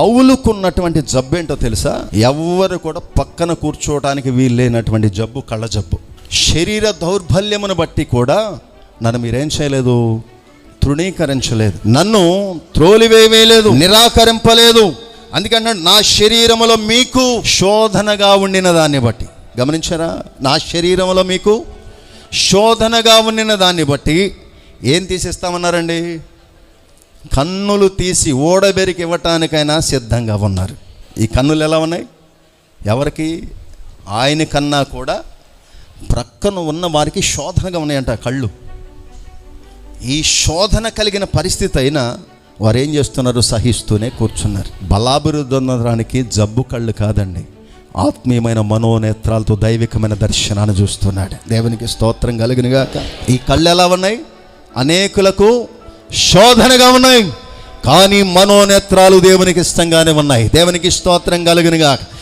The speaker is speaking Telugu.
పౌలుకున్నటువంటి జబ్బు ఏంటో తెలుసా? ఎవ్వరు కూడా పక్కన కూర్చోవడానికి వీల్లేనటువంటి జబ్బు కళ్ళ జబ్బు. శరీర దౌర్బల్యమును బట్టి కూడా నన్ను మీరేం చేయలేదు? తృణీకరించలేదు. నన్ను త్రోలివేయలేదు నిరాకరింపలేదు. అందుకంటే నా శరీరములో మీకు శోధనగా ఉండిన దాన్ని బట్టి. గమనించారా? నా శరీరంలో మీకు శోధనగా ఉండిన దాన్ని బట్టి ఏం తీసిస్తామన్నారండి? కన్నులు తీసి ఓడబెరికి ఇవ్వటానికైనా సిద్ధంగా ఉన్నారు. ఈ కన్నులు ఎలా ఉన్నాయి? ఎవరికి? ఆయన కన్నా కూడా ప్రక్కన ఉన్న వారికి శోధనగా ఉన్నాయంట కళ్ళు. ఈ శోధన కలిగిన పరిస్థితి అయినా వారు ఏం చేస్తున్నారు? సహిస్తూనే కూర్చున్నారు. బలాభివృద్ధి జబ్బు కళ్ళు కాదండి. ఆత్మీయమైన మనోనేత్రాలతో దైవికమైన దర్శనాన్ని చూస్తున్నాడు. దేవునికి స్తోత్రం కలిగినగాక. ఈ కళ్ళు ఎలా ఉన్నాయి? అనేకులకు శోధనగా ఉన్నాయి. కానీ మనోనేత్రాలు దేవునికి ఇష్టంగానే ఉన్నాయి. దేవునికి స్తోత్రం కలిగినగాక.